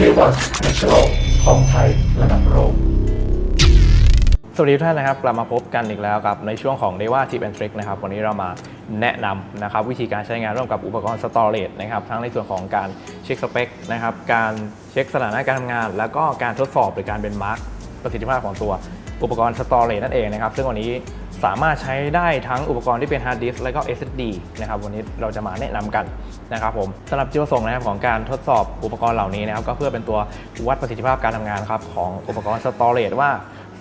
K1 National ของไทยระดับโลกสวัสดีทุกท่านนะครับ กลับมาพบกันอีกแล้วกับในช่วงของ d e v a Tip and Trick นะครับ วันนี้เรามาแนะนำนะครับวิธีการใช้งานร่วมกับอุปกรณ์ Storage นะครับ ทั้งในส่วนของการเช็คสเปคนะครับ การเช็คสถานะการทำงาน แล้วก็การทดสอบหรือการเป็นมาร์กประสิทธิภาพของตัวอุปกรณ์ Storage นั่นเองนะครับ ซึ่งวันนี้ สามารถใช้ได้ทั้งอุปกรณ์ที่เป็น Hard Disk และก็ SSD นะครับวันนี้เราจะมาแนะนำกันนะครับผมสำหรับจุดประสงค์นะครับของการทดสอบอุปกรณ์เหล่านี้นะครับก็เพื่อเป็นตัววัดประสิทธิภาพการทำงานครับของอุปกรณ์ Storage ว่า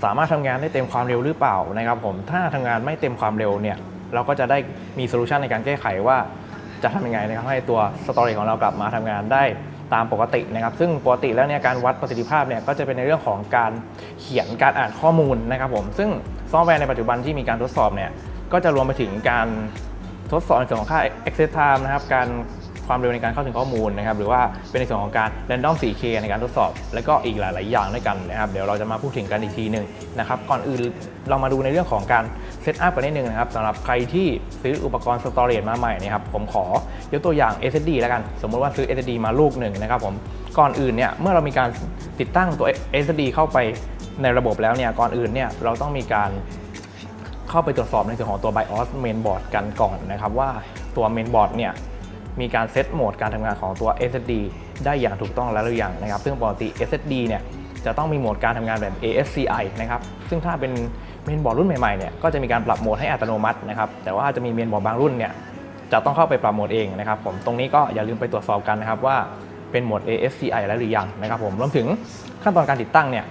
สามารถทำงานได้เต็มความเร็วหรือเปล่านะครับผมถ้าทำงานไม่เต็มความเร็วเนี่ยเราก็จะได้มีโซลูชันในการแก้ไขว่าจะทำยังไงนะครับให้ตัวสตอรี่ของเรากลับมาทำงานได้ ตามปกตินะครับ ซึ่งปกติแล้วเนี่ยการวัดประสิทธิภาพเนี่ยก็จะเป็นในเรื่องของการเขียนการอ่านข้อมูลนะครับผม ซึ่งซอฟต์แวร์ในปัจจุบันที่มีการทดสอบเนี่ยก็จะรวมไปถึงการทดสอบในส่วนของค่า access time นะครับ การ ความเร็วในการเข้าถึงข้อมูลนะครับหรือว่าเป็นในส่วนของการ random 4K ในการทดสอบ แล้วก็อีกหลาย ๆ อย่างด้วยกันนะครับเดี๋ยวเราจะมาพูดถึงกันอีกทีหนึ่งนะครับก่อนอื่นเรามาดูในเรื่องของการเซตอัพกันนิดนึงนะครับสำหรับใครที่ซื้ออุปกรณ์ storage มาใหม่นะครับผมขอยกตัวอย่าง SSD แล้วกัน สมมติว่าซื้อ SSD มาลูกหนึ่งนะครับผมก่อนอื่นเนี่ยเมื่อเรามีการติดตั้งตัว SSD เข้าไปในระบบแล้วเนี่ยก่อนอื่นเนี่ยเราต้องมีการเข้าไปตรวจสอบในส่วนของตัว BIOS mainboard กันก่อนนะครับว่าตัว mainboard เนี่ย มีการเซตโหมดการทำงานของตัว SSD ได้อย่างถูกต้องแล้วหรือยังนะครับ ซึ่งปกติ SSD เนี่ยจะต้องมีโหมดการทำงานแบบ ASCI นะครับ ซึ่งถ้าเป็นเมนบอร์ดรุ่นใหม่ๆเนี่ยก็จะมีการปรับโหมดให้อัตโนมัตินะครับ แต่ว่าจะมีเมนบอร์ดบางรุ่นเนี่ยจะต้องเข้าไปปรับโหมดเองนะครับผม ตรงนี้ก็อย่าลืมไปตรวจสอบกันนะครับว่าเป็นโหมด ASCI แล้วหรือยังนะครับผม รวมถึงขั้นตอนการติดตั้งเนี่ย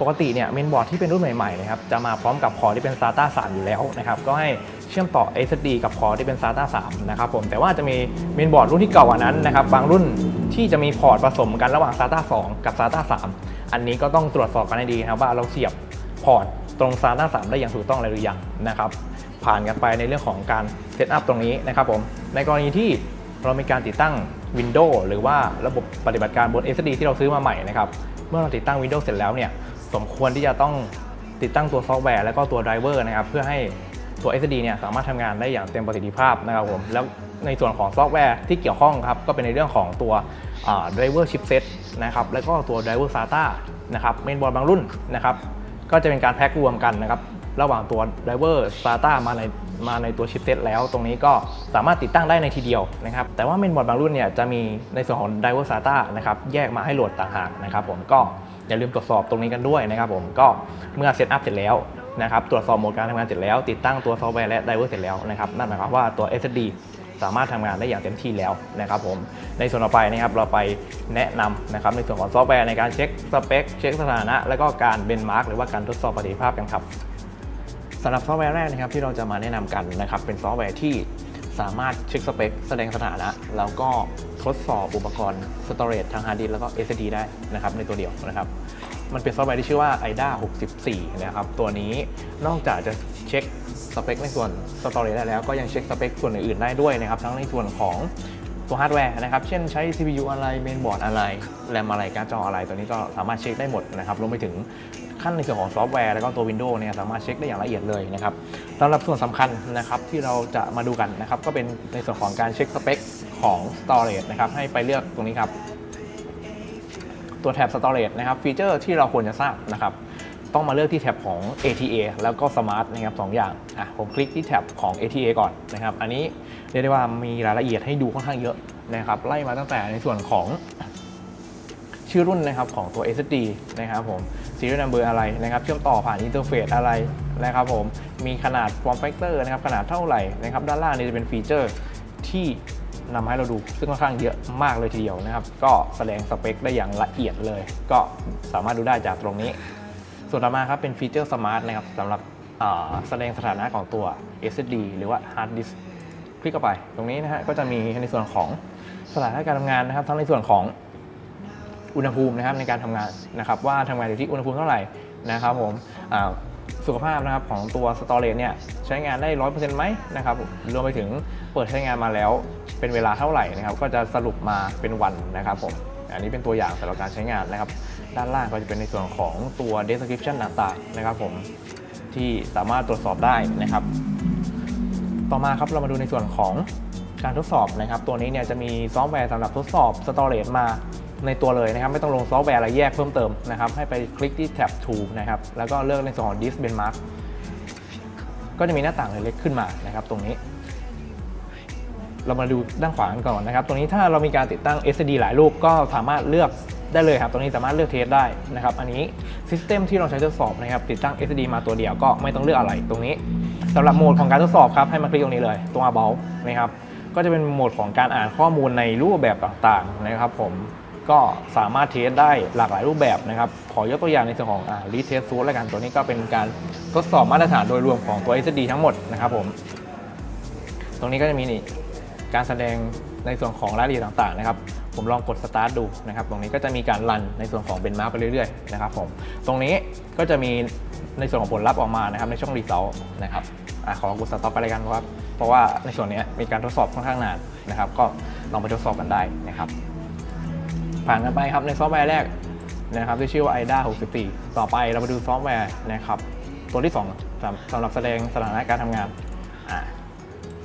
ปกติเนี่ยเมนบอร์ดที่เป็นรุ่นใหม่ๆนะครับจะมาพร้อมกับคอที่เป็น SATA 3 อยู่แล้วนะครับก็ให้เชื่อมต่อ SSD กับคอที่เป็น SATA 3นะครับผมแต่ว่าจะมีเมนบอร์ดรุ่นที่เก่ากว่านั้นนะครับบางรุ่นที่จะมีพอร์ตผสมกันระหว่าง SATA 2 กับ SATA 3 อันนี้ก็ต้องตรวจสอบกันให้ดีนะครับว่าเราเสียบพอร์ตตรง SATA 3 ได้อย่างถูกต้องหรือยังนะครับผ่านกันไปในเรื่องของการเซตอัพตรงนี้นะครับผมในกรณีที่เรามีการติดตั้ง Windows หรือว่าระบบปฏิบัติการบน SSD ที่เราซื้อมาใหม่นะครับเมื่อเราติดตั้ง Windows เสร็จแล้วเนี่ย สมควรที่จะต้องติดตั้งตัวซอฟต์แวร์ แล้วก็ตัวไดรเวอร์นะครับเพื่อให้ตัว SSD เนี่ยสามารถทำงานได้อย่างเต็มประสิทธิภาพนะครับผมแล้วในส่วนของซอฟต์แวร์ที่เกี่ยวข้องครับก็เป็นในเรื่องของตัวไดรเวอร์ชิปเซตนะครับแล้วก็ตัวไดรเวอร์ SATA นะครับเมนบอร์ดบางรุ่นนะครับก็จะเป็นการแพ็กรวมกันนะครับระหว่างตัวไดรเวอร์ SATA มาในมาในตัวชิปเซตแล้ว ตรงนี้ก็สามารถติดตั้งได้ในทีเดียวนะครับแต่ว่าเมนบอร์ดบางรุ่นเนี่ยจะมีในส่วนของไดรเวอร์ SATA นะครับแยกมาให้โหลดต่างหากนะครับผมก็ อย่าลืมตรวจสอบตรงนี้กันด้วยนะครับผมก็เมื่อเซตอัพเสร็จแล้วนะครับตรวจสอบโหมดการทำงานเสร็จแล้ว ติดตั้งตัวซอฟต์แวร์และไดรเวอร์เสร็จแล้วนะครับนั่นหมายความว่าตัว SSD สามารถทำงานได้อย่างเต็มที่แล้วนะครับผมในส่วนต่อไปนะครับเราไปแนะนำนะครับในส่วนของซอฟต์แวร์ในการเช็คสเปคเช็คสถานะ และก็การเบนมาร์กหรือว่าการทดสอบประสิทธิภาพกันครับสำหรับซอฟต์แวร์แรกนะครับที่เราจะมาแนะนำกันนะครับเป็นซอฟต์แวร์ที่ สามารถเช็คสเปค แสดงสถานะ แล้วก็ทดสอบอุปกรณ์สตอเรจทางฮาร์ดดิสแล้วก็ SSD ได้นะครับในตัวเดียวนะครับ มันเป็นซอฟต์แวร์ที่ชื่อว่า IDA 64 นะครับ ตัวนี้นอกจากจะเช็คสเปคในส่วนสตอเรจได้แล้วก็ยังเช็คสเปคส่วนอื่นๆได้ด้วยนะครับ ทั้งในส่วนของตัวฮาร์ดแวร์นะครับ เช่นใช้ CPU อะไร เมนบอร์ดอะไร แรมอะไร การ์ดจออะไร ตัวนี้ก็สามารถเช็คได้หมดนะครับ รวมไปถึง ขั้นในส่วนของซอฟต์แวร์แล้วก็ตัว Windows เนี่ยสามารถเช็คได้อย่างละเอียดเลยนะครับสำหรับส่วนสำคัญนะครับที่เราจะมาดูกันนะครับก็เป็นในส่วนของการเช็คสเปคของ Storage นะครับให้ไปเลือกตรงนี้ครับ ตัวแท็บ Storage นะครับฟีเจอร์ที่เราควรจะทราบนะครับต้องมาเลือกที่แท็บของ ATA แล้วก็ Smart นะครับสองอย่างอะผมคลิกที่แท็บของ ATA ก่อนนะครับ อันนี้เรียกได้ว่ามีรายละเอียดให้ดูค่อนข้างเยอะนะครับ ไล่มาตั้งแต่ในส่วนของ ชื่อรุ่นนะครับของตัว SSD นะครับผม serial number อะไรนะครับเชื่อมต่อผ่านอินเทอร์เฟซอะไรนะครับผมมีขนาด form factor นะครับขนาดเท่าไหร่นะครับด้านล่างนี้จะเป็นฟีเจอร์ที่นำให้เราดูซึ่งค่อนข้างเยอะมากเลยทีเดียวนะครับ ก็แสดงสเปคได้อย่างละเอียดเลย ก็สามารถดูได้จากตรงนี้ ส่วนต่อมาครับเป็นฟีเจอร์สมาร์ทนะครับสำหรับแสดงสถานะของตัว SSD หรือว่า Hard Disk คลิกเข้าไป ตรงนี้นะฮะก็จะมีในส่วนของสถานะการทำงานนะครับ ทั้งในส่วนของ อุณหภูมินะครับในการทำงานนะครับว่าทำงานอยู่ที่อุณหภูมิเท่าไหร่นะครับผมสุขภาพนะครับของตัวสตอเรจเนี่ยใช้งานได้ร้อยเปอร์เซ็นต์ไหมนะครับรวมไปถึงเปิดใช้งานมาแล้วเป็นเวลาเท่าไหร่นะครับก็จะสรุปมาเป็นวันนะครับผมอันนี้เป็นตัวอย่างสำหรับการใช้งานนะครับ ด้านล่างก็จะเป็นในส่วนของตัว description ต่างๆนะครับผมที่สามารถตรวจสอบได้นะครับ ต่อมาครับเรามาดูในส่วนของการทดสอบนะครับ ตัวนี้เนี่ยจะมีซอฟต์แวร์สำหรับทดสอบ storage มา ในตัวเลยนะครับ ไม่ต้องลงซอฟต์แวร์อะไรแยกเพิ่มเติมนะครับ ให้ไปคลิกที่แท็บ Tool นะครับ แล้วก็เลือกในส่วนของ Disk Benchmark ก็จะมีหน้าต่างเล็กๆขึ้นมานะครับตรงนี้เรามาดูด้านขวากันก่อนนะครับ ตรงนี้ถ้าเรามีการติดตั้ง SD หลายลูกก็สามารถเลือกได้เลยครับ ตรงนี้สามารถเลือกเทสได้นะครับ อันนี้ซิสเต็มที่เราใช้ทดสอบนะครับ ติดตั้ง SD มาตัวเดียวก็ไม่ต้องเลือกอะไร ตรงนี้สำหรับโหมดของการทดสอบครับ ให้มาคลิกตรงนี้เลย ตรง about นะครับ ก็จะเป็นโหมดของการอ่านข้อมูลในรูปแบบต่างๆนะครับผม ก็สามารถเทสได้หลากหลายรูปแบบนะครับ ขอยกตัวอย่างในส่วนของอ่า read test suite แล้วกันตัวนี้ก็เป็นการทดสอบมาตรฐานโดยรวมของตัว SD ทั้งหมดนะครับผม ตรงนี้ก็จะมีนี่การแสดงในส่วนของรายละเอียดต่างๆนะครับผมลองกด start ดูนะครับ ตรงนี้ก็จะมีการรันในส่วนของเป็นมาร์ไปเรื่อยๆนะครับผมตรงนี้ก็จะมีในส่วนของผลลัพธ์ออกมานะครับในช่อง result นะครับอขอกด stop ไปเลยกันเพราะว่าเพราะว่าในส่วนนี้มีการทดสอบค่อนข้างนานนะครับ ก็ลองไปทดสอบกันได้นะครับ ผ่านกันไปครับในซอฟต์แวร์แรกนะครับที่ชื่อว่า IDA 64 ต่อไปเรามาดูซอฟต์แวร์นะครับตัวที่2สำสำหรับแสดงสถานะการทำงาน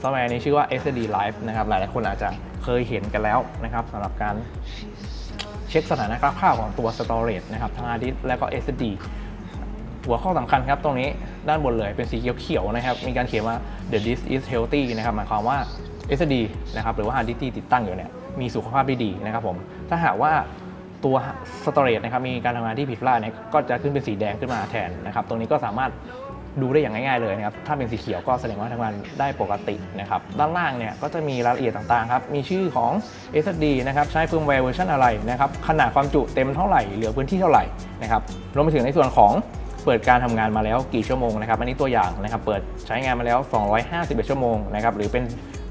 ซอฟต์แวร์นี้ชื่อว่า SD Live นะครับหลายๆคนอาจจะเคยเห็นกันแล้วนะครับสำหรับการเช็คสถานะคร่าวๆของตัว Storage นะครับทั้ง Hard Disk และก็ SSD หัวข้อสำคัญครับตรงนี้ด้านบนเลยเป็นสีเขียวๆนะครับ มีการเขียนว่า the disk is healthy นะครับหมายความว่า SSD นะครับหรือว่า Hard Disk ที่ติดตั้งอยู่เนี่ย มีสุขภาพที่ดีนะครับผม ถ้าหากว่าตัว Storage นะครับมีการทำงานที่ผิดพลาดเนี่ยก็จะขึ้นเป็นสีแดงขึ้นมาแทนนะครับ ตรงนี้ก็สามารถดูได้อย่างง่ายๆเลยนะครับ ถ้าเป็นสีเขียวก็แสดงว่าทำงานได้ปกตินะครับ ด้านล่างเนี่ยก็จะมีรายละเอียดต่างๆครับ มีชื่อของ SSD นะครับ ใช้เฟิร์มแวร์เวอร์ชันอะไรนะครับ ขนาดความจุเต็มเท่าไหร่ เหลือพื้นที่เท่าไหร่นะครับ รวมไปถึงในส่วนของเปิดการทำงานมาแล้วกี่ชั่วโมงนะครับ อันนี้ตัวอย่างนะครับ เปิดใช้งานมาแล้ว 251 ชั่วโมงนะครับ หรือเป็น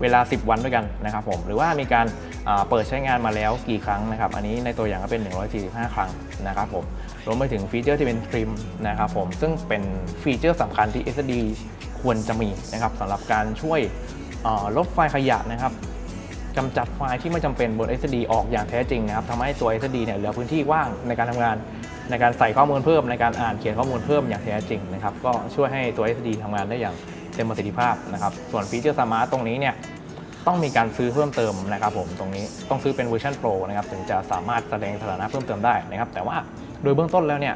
เวลา 10 วันด้วยกันนะครับผมหรือว่ามีการเปิดใช้งานมาแล้วกี่ครั้งนะครับอันนี้ในตัวอย่างก็เป็น 145 ครั้งนะครับผมรวมไปถึงฟีเจอร์ที่เป็นทริมนะครับผมซึ่งเป็นฟีเจอร์สำคัญที่ SSD ควรจะมีนะครับสำหรับการช่วยลบไฟล์ขยะนะครับกำจัดไฟล์ที่ไม่จำเป็นบน SSD ออกอย่างแท้จริงนะครับทำให้ตัว SSD เนี่ยเหลือพื้นที่ว่างในการทำงานในการใส่ข้อมูลเพิ่มในการอ่านเขียนข้อมูลเพิ่มอย่างแท้จริงนะครับก็ช่วยให้ตัว SSD ทำงานได้อย่าง เต็มประสิทธิภาพนะครับ ส่วนฟีเจอร์สมาร์ตตรงนี้เนี่ยต้องมีการซื้อเพิ่มเติมนะครับผมตรงนี้ต้องซื้อเป็นเวอร์ชัน Pro นะครับถึงจะสามารถแสดงสถานะเพิ่มเติมได้นะครับ แต่ว่าโดยเบื้องต้นแล้วเนี่ย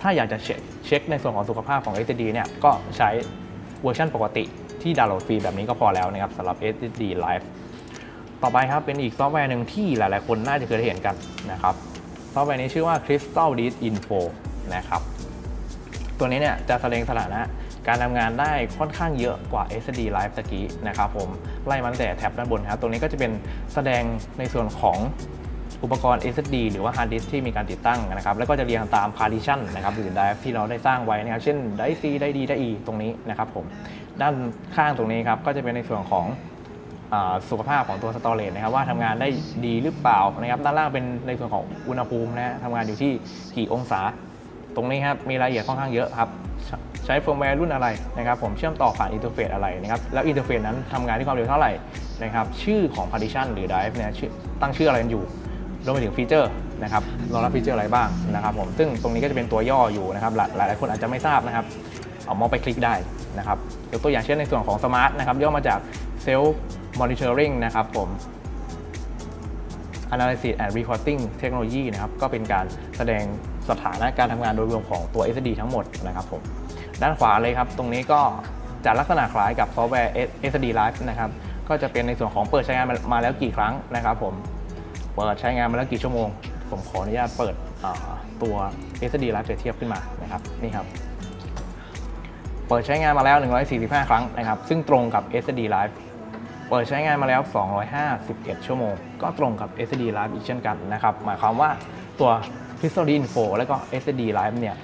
ถ้าอยากจะเช็คเช็คในส่วนของสุขภาพของ SSD เนี่ยก็ใช้เวอร์ชันปกติที่ดาวน์โหลดฟรีแบบนี้ก็พอแล้วนะครับสำหรับ SSD Live ต่อไปครับเป็นอีกซอฟต์แวร์หนึ่งที่หลายๆ คนน่าจะเคยได้เห็นกันนะครับซอฟต์แวร์นี้ชื่อว่า Crystal Disk Info นะครับตัวนี้เนี่ยจะแสดงสถานะ การทำงานได้ค่อนข้างเยอะกว่า SD Live ตะกี้นะครับผมไล่มาตั้งแต่แท็บด้านบนครับตรงนี้ก็จะเป็นแสดงในส่วนของอุปกรณ์ SSD หรือว่า Hard Disk ที่มีการติดตั้งนะครับ แล้วก็จะเรียงตาม partition นะครับหรือ drive ที่เราได้สร้างไว้นะครับ เช่น drive C ได้ D ได้ E ตรงนี้นะครับผม ด้านข้างตรงนี้ครับ ก็จะเป็นในส่วนของสุขภาพของตัวสตอเรจนะครับ ว่าทำงานได้ดีหรือเปล่านะครับ ด้านล่างเป็นในส่วนของอุณหภูมินะฮะทำงานอยู่ที่กี่องศา ตรงนี้ครับมีรายละเอียดค่อนข้างเยอะครับใช้เฟิร์มแวร์รุ่นอะไรนะครับผมเชื่อมต่อผ่านอินเทอร์เฟซอะไรนะครับแล้วอินเทอร์เฟซนั้นทำงานที่ความเร็วเท่าไหร่นะครับชื่อของ partition หรือ drive เนี่ยตั้งชื่ออะไรกันอยู่รวมไปถึงฟีเจอร์นะครับรองรับฟีเจอร์อะไรบ้างนะครับผมซึ่งตรงนี้ก็จะเป็นตัวย่ออยู่นะครับหลายหลายคนอาจจะไม่ทราบนะครับเอามองไปคลิกได้นะครับยกตัวอย่างเช่นในส่วนของ Smart นะครับย่อมาจาก Self Monitoring นะครับผม Analysis and Reporting Technology นะครับก็เป็นการแสดง สถานะการทำงานโดยรวมของตัว SSD ทั้งหมดนะครับผมด้านขวาเลยครับ ตรงนี้ก็จะลักษณะคล้ายกับซอฟต์แวร์ SSD Live นะครับก็จะเป็นในส่วนของเปิดใช้งานมาแล้วกี่ครั้งนะครับผมเปิดใช้งานมาแล้วกี่ชั่วโมง ผมขออนุญาตเปิดตัว SSD Live เปรียบเทียบขึ้นมานะครับนี่ครับเปิดใช้งานมาแล้ว 145 ครั้งนะครับ ซึ่งตรงกับ SSD Live เปิดใช้งานมาแล้ว 251 ชั่วโมง ก็ตรงกับ SSD Live อีกเช่นกันนะครับ หมายความว่าตัว Crystal Info และก็ SD Live เนี่ย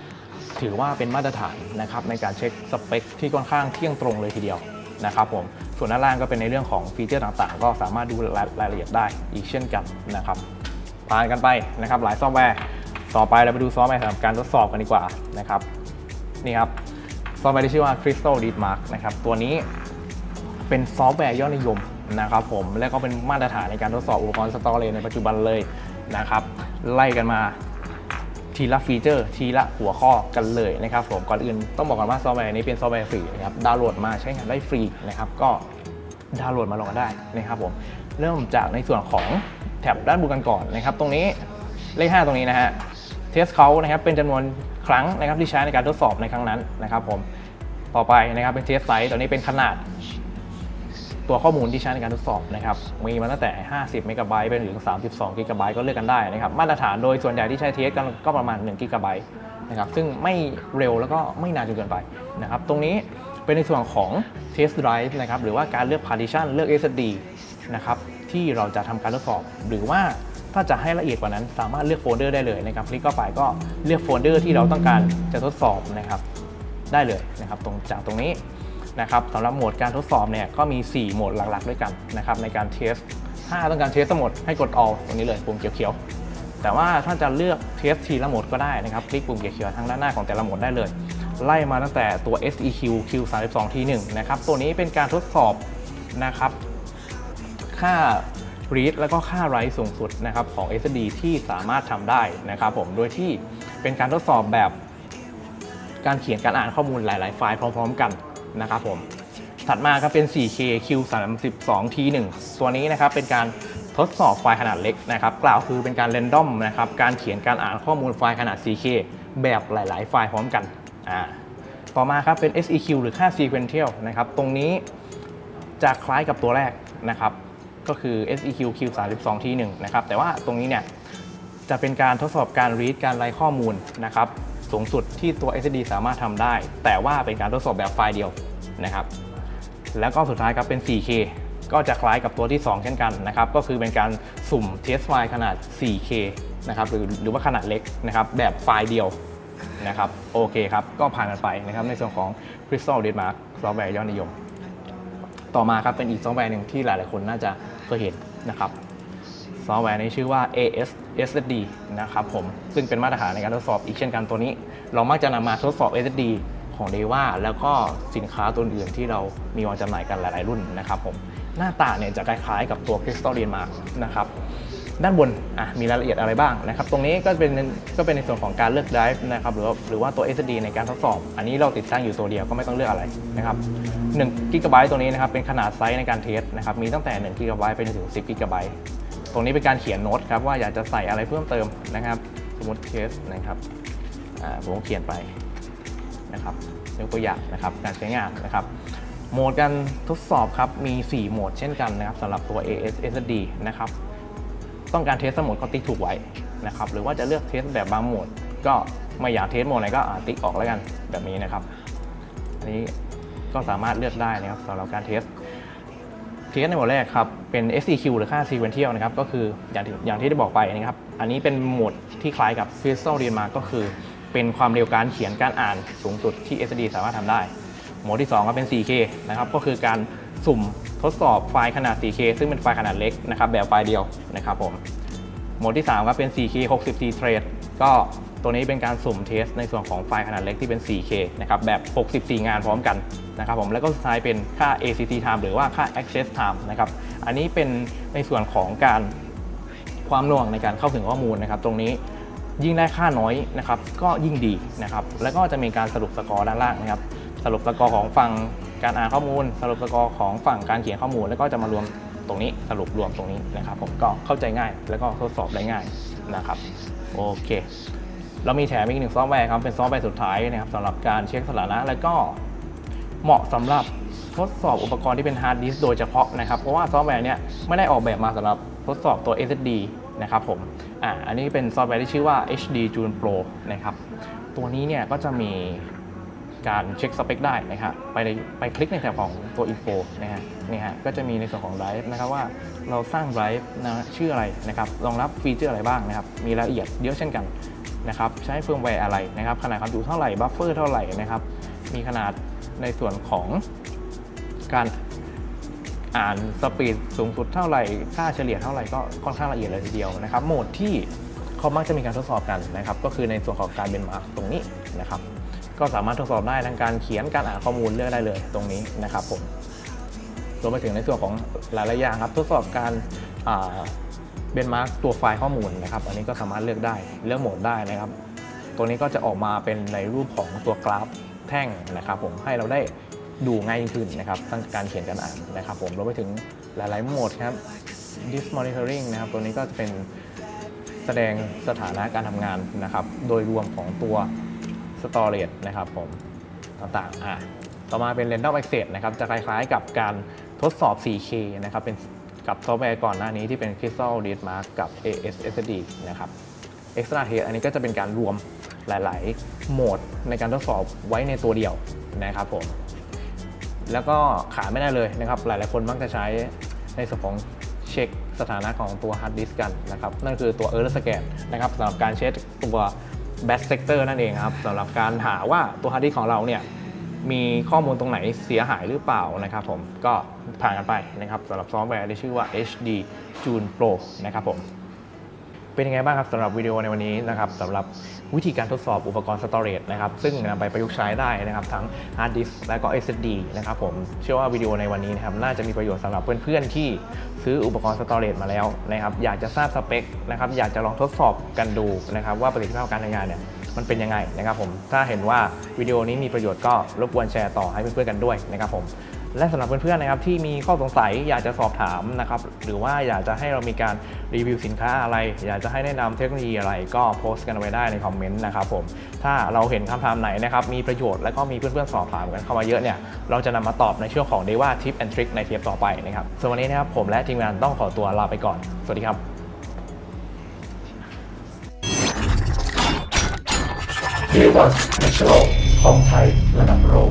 ถือว่าเป็นมาตรฐานนะครับในการเช็คสเปคที่ค่อนข้างเที่ยงตรงเลยทีเดียวนะครับผมส่วนด้านล่างก็เป็นในเรื่องของฟีเจอร์ต่างๆ ก็สามารถดูรายรายละเอียดได้อีกเช่นกันนะครับผ่านกันไปนะครับหลายซอฟต์แวร์ต่อไปเราไปดูซอฟต์แวร์สำหรับการทดสอบกันดีกว่านะครับนี่ครับซอฟต์แวร์ที่ชื่อว่า Crystal Read Mark นะครับตัวนี้เป็นซอฟต์แวร์ยอดนิยมนะครับผมและก็เป็นมาตรฐานในการทดสอบอุปกรณ์สตอเรจในปัจจุบันเลยนะครับไล่กันมา ทีละฟีเจอร์ ทีละหัวข้อกันเลยนะครับผมก่อนอื่นต้องบอกก่อนว่าซอฟต์แวร์นี้เป็นซอฟต์แวร์ฟรีนะครับดาวน์โหลดมาใช้งานได้ฟรีนะครับก็ดาวน์โหลดมาลองกันได้นะครับผมเริ่มจากในส่วนของแท็บด้านบนกันก่อนนะครับ ตรงนี้เลข 5 ตรงนี้นะฮะ test count นะครับเป็นจำนวนครั้งนะครับที่ใช้ในการทดสอบในครั้งนั้นนะครับผมต่อไปนะครับเป็น test size ตัวนี้เป็นขนาด ตัวข้อมูลที่ใช้ในการทดสอบนะครับมีมาตั้งแต่ 50 เมกะไบต์ไปถึง 32 กิกะไบต์ก็เลือกกันได้นะครับมาตรฐานโดยส่วนใหญ่ที่ใช้เทสกันก็ประมาณ 1 กิกะไบต์นะครับซึ่งไม่เร็วแล้วก็ไม่นานจนเกินไปนะครับตรงนี้เป็นในส่วนของ test drive นะครับหรือว่าการเลือก partition เลือก SSD นะครับที่เราจะทำการทดสอบ หรือว่าถ้าจะให้ละเอียดกว่านั้น สามารถเลือกโฟลเดอร์ได้เลยนะครับคลิกเข้าไปก็เลือกโฟลเดอร์ที่เราต้องการจะทดสอบนะครับได้เลยนะครับตรงจากตรงนี้ นะครับสำหรับโหมดการทดสอบเนี่ยก็มี 4 โหมดหลักๆ ด้วยกันนะครับในการเทส ถ้าต้องการเทสทั้งหมดให้กด all ตรงนี้เลยปุ่มเขียวๆ แต่ว่าถ้าจะเลือกเทสทีละโหมดก็ได้นะครับคลิกปุ่มเขียวๆทางด้านหน้าของแต่ละโหมดได้เลย ไล่มาตั้งแต่ตัว SEQ Q32 T1 นะครับตัวนี้เป็นการทดสอบนะครับค่า read แล้วก็ค่า write สูงสุดนะครับของ SSD ที่สามารถทำได้นะครับผมโดยที่เป็นการทดสอบแบบการเขียนการอ่านข้อมูลหลาย ๆ ไฟล์พร้อม ๆ กัน นะครับผมถัดมาครับเป็น 4K Q32 T1 ตัวนี้นะครับเป็นการทดสอบไฟล์ขนาดเล็กนะครับกล่าวคือเป็นการเรนดอมนะครับการเขียนการอ่านข้อมูลไฟล์ขนาด 4K แบบหลาย ๆ ไฟล์พร้อมกันอ่าต่อมาครับเป็น SEQ หรือค่า sequential นะครับตรงนี้จะคล้ายกับตัวแรกนะครับก็คือ SEQ Q32 T1 นะครับแต่ว่าตรงนี้เนี่ยจะเป็นการทดสอบการ read การไล่ข้อมูลนะครับ สูงสุดที่ตัว SSD สามารถทำได้ แต่ว่าเป็นการทดสอบแบบไฟล์เดียวนะครับ แล้วก็สุดท้ายครับเป็น 4K ก็จะคล้ายกับตัวที่ 2 เช่นกันนะครับ ก็คือเป็นการสุ่มเทสไฟล์ขนาด 4K นะครับหรือหรือว่าขนาดเล็กนะครับ แบบไฟล์เดียวนะครับ โอเคครับ ก็ผ่านกันไปนะครับในส่วนของ Crystal Denmark ซอฟต์แวร์ยอดนิยม ต่อมาครับเป็นอีกซอฟต์แวร์หนึ่งที่หลาย ๆ คนน่าจะเคยเห็นนะครับ ซอฟต์แวร์นี้ชื่อว่า AS SSD นะครับผม ซึ่งเป็นมาตรฐานในการทดสอบอีกเช่นกันตัวนี้ เรามักจะนำมาทดสอบ SSD ของ d e v a แล้วก็สินค้าตัวอื่นที่เรามีวางจำหน่ายกันหลาย ๆ รุ่นนะครับผม หน้าตาเนี่ยจะคล้ายๆกับตัว Crystal Denmark นะครับ ด้านบนอะมีรายละเอียดอะไรบ้างนะครับ ตรงนี้ก็เป็นก็เป็นในส่วนของการเลือก drive นะครับหรือว่าหรือว่าตัว SSD ในการทดสอบ อันนี้เราติดตั้งอยู่ตัวเดียวก็ไม่ต้องเลือกอะไรนะครับ1 g b ตัวนี้นะครับเป็นขนาดไซส์ในการเทสนะครับมีตั้งแต่1 g b ไปจนถึง10 g b ตรงนี้เป็นการเขียนโน้ตครับว่าอยากจะใส่อะไรเพิ่มเติมนะครับ สมมติเคสนะครับผมเขียนไปนะครับยกตัวอย่างนะครับการใช้งานนะครับโหมดการทดสอบครับมี 4 โหมดเช่นกันนะครับสำหรับตัว AS SSD นะครับต้องการเทสทั้งหมดก็ติ๊กถูกไว้นะครับหรือว่าจะเลือกเทสแบบบางโหมด ก็ไม่อยากเทสโหมดไหนก็ติ๊กออกแล้วกันแบบนี้นะครับอันนี้ก็สามารถเลือกได้นะครับสำหรับการเทส เทสในหมวดแรกครับ เป็น SEQ หรือค่า sequential นะครับ ก็คืออย่างที่อย่างที่ได้บอกไปนะครับ อันนี้เป็นโหมดที่คล้ายกับ Crystal d e m a r k ก็คือ เป็นความเร็วการเขียนการอ่านสูงสุดที่ SSD สามารถทำได้โหมดที่ 2 ก็เป็น 4K นะครับ ก็คือการสุ่มทดสอบไฟล์ขนาด 4K ซึ่งเป็นไฟล์ขนาดเล็กนะครับ แบบไฟล์เดียวนะครับผมโหมดที่ 3 ก็เป็น 4K 64 thread ก็ ตัวนี้เป็นการสุ่มเทสในส่วนของไฟล์ขนาดเล็กที่เป็น 4K นะครับแบบ 64 งานพร้อมกันนะครับผมแล้วก็สุดท้ายเป็นค่า ACT time หรือว่าค่า access time นะครับอันนี้เป็นในส่วนของการความหน่วงในการเข้าถึงข้อมูลนะครับ ตรงนี้ยิ่งได้ค่าน้อยนะครับ ก็ยิ่งดีนะครับ แล้วก็จะมีการสรุปสกอร์ด้านล่างนะครับ สรุปสกอร์ของฝั่งการอ่านข้อมูล สรุปสกอร์ของฝั่งการเขียนข้อมูล แล้วก็จะมารวมตรงนี้สรุปรวมตรงนี้นะครับ ผมก็เข้าใจง่ายแล้วก็ทดสอบได้ง่ายนะครับ โอเค เรามีแถมอีกหนึ่งซอฟต์แวร์ครับเป็นซอฟต์แวร์สุดท้ายนะครับสำหรับการเช็คสถานะ แล้วก็เหมาะสำหรับทดสอบอุปกรณ์ที่เป็นฮาร์ดดิสก์โดยเฉพาะนะครับ เพราะว่าซอฟต์แวร์เนี้ยไม่ได้ออกแบบมาสำหรับทดสอบตัว SSD นะครับผมอ่าอันนี้เป็นซอฟต์แวร์ที่ชื่อว่า HD June Pro นะครับ ตัวนี้เนี่ยก็จะมีการเช็คสเปคได้นะครับไปในไปคลิกในแถบของตัว info นะฮะนี่ฮะก็จะมีในส่วนของ drive นะครับว่าเราสร้าง drive นะชื่ออะไรนะครับรองรับฟีเจอร์อะไรบ้างนะครับ มีรายละเอียดเยอะเช่นกัน นะครับใช้เฟิร์มแวร์อะไรนะครับขนาดความจุเท่าไหร่บัฟเฟอร์เท่าไหร่นะครับมีขนาดในส่วนของการอ่านสปีดสูงสุดเท่าไหร่ ค่าเฉลี่ยเท่าไหร่ก็ค่อนข้างละเอียดเลยทีเดียวนะครับ โหมดที่เขามักจะมีการทดสอบกันนะครับ ก็คือในส่วนของการเบนมาร์กตรงนี้นะครับ ก็สามารถทดสอบได้ทั้งการเขียนการอ่านข้อมูลเลือกได้เลยตรงนี้นะครับผมรวมไปถึงในส่วนของหลายๆอย่างครับ ทดสอบการ เบนมาร์กตัวไฟล์ข้อมูลนะครับ อันนี้ก็สามารถเลือกได้เลือกโหมดได้นะครับ ตัวนี้ก็จะออกมาเป็นในรูปของตัวกราฟแท่งนะครับ ผมให้เราได้ดูง่ายยิ่งขึ้นนะครับทั้งการเขียนการอ่านนะครับ ผมรวมไปถึงหลาย ๆ โหมดครับ dis monitoring นะครับ ตัวนี้ก็จะเป็นแสดงสถานะการทำงานนะครับ โดยรวมของตัว storage นะครับ ผมต่างๆอะต่อมาเป็น random access นะครับ จะคล้าย ๆ กับการทดสอบ 4K นะครับเป็น กับซอฟต์แวร์ก่อนหน้านี้ที่เป็น Crystal Read Mark กับ ASSD นะครับ Extra Test อันนี้ก็จะเป็นการรวมหลาย ๆ โหมดในการทดสอบไว้ในตัวเดียวนะครับผม แล้วก็ขาดไม่ได้เลยนะครับ หลาย ๆ คนมักจะใช้ในส่วนของเช็คสถานะของตัวฮาร์ดดิสก์กันนะครับ นั่นคือตัว Error Scan นะครับสำหรับการเช็คตัว Bad Sector นั่นเองครับสำหรับการหาว่าตัวฮาร์ดดิสก์ของเราเนี่ย มีข้อมูลตรงไหนเสียหายหรือเปล่านะครับผมก็ผ่านกันไปนะครับสำหรับซอฟต์แวร์ที่ชื่อว่า HD June Pro นะครับผมเป็นยังไงบ้างครับสำหรับวิดีโอในวันนี้นะครับสำหรับวิธีการทดสอบอุปกรณ์ storage นะครับซึ่งนำไปประยุกต์ใช้ได้นะครับทั้ง hard disk และก็ SSD นะครับผมเชื่อว่าวิดีโอในวันนี้นะครับน่าจะมีประโยชน์สำหรับเพื่อนๆที่ซื้ออุปกรณ์ storage มาแล้วนะครับอยากจะทราบสเปคนะครับอยากจะลองทดสอบกันดูนะครับว่าประสิทธิภาพการทำงานเนี่ย มันเป็นยังไงนะครับผมถ้าเห็นว่าวิดีโอนี้มีประโยชน์ก็รบกวนแชร์ต่อให้เพื่อนๆกันด้วยนะครับผมและสำหรับเพื่อนๆนะครับที่มีข้อสงสัยอยากจะสอบถามนะครับหรือว่าอยากจะให้เรามีการรีวิวสินค้าอะไร อยากจะให้แนะนำเทคโนโลยีอะไรก็โพสต์กันไว้ได้ในคอมเมนต์นะครับผมถ้าเราเห็นคำถามไหนนะครับมีประโยชน์และก็มีเพื่อนๆสอบถามกันเข้ามาเยอะเนี่ยเราจะนำมาตอบในช่วงของ d ดว่า Tip and Trick ในเทปต่อไปนะครับส่วนวันนี้นะครับผมและทีมงานต้องขอตัวลาไปก่อน สวัสดีครับ เรียกว่า National ของไทยระดับโลก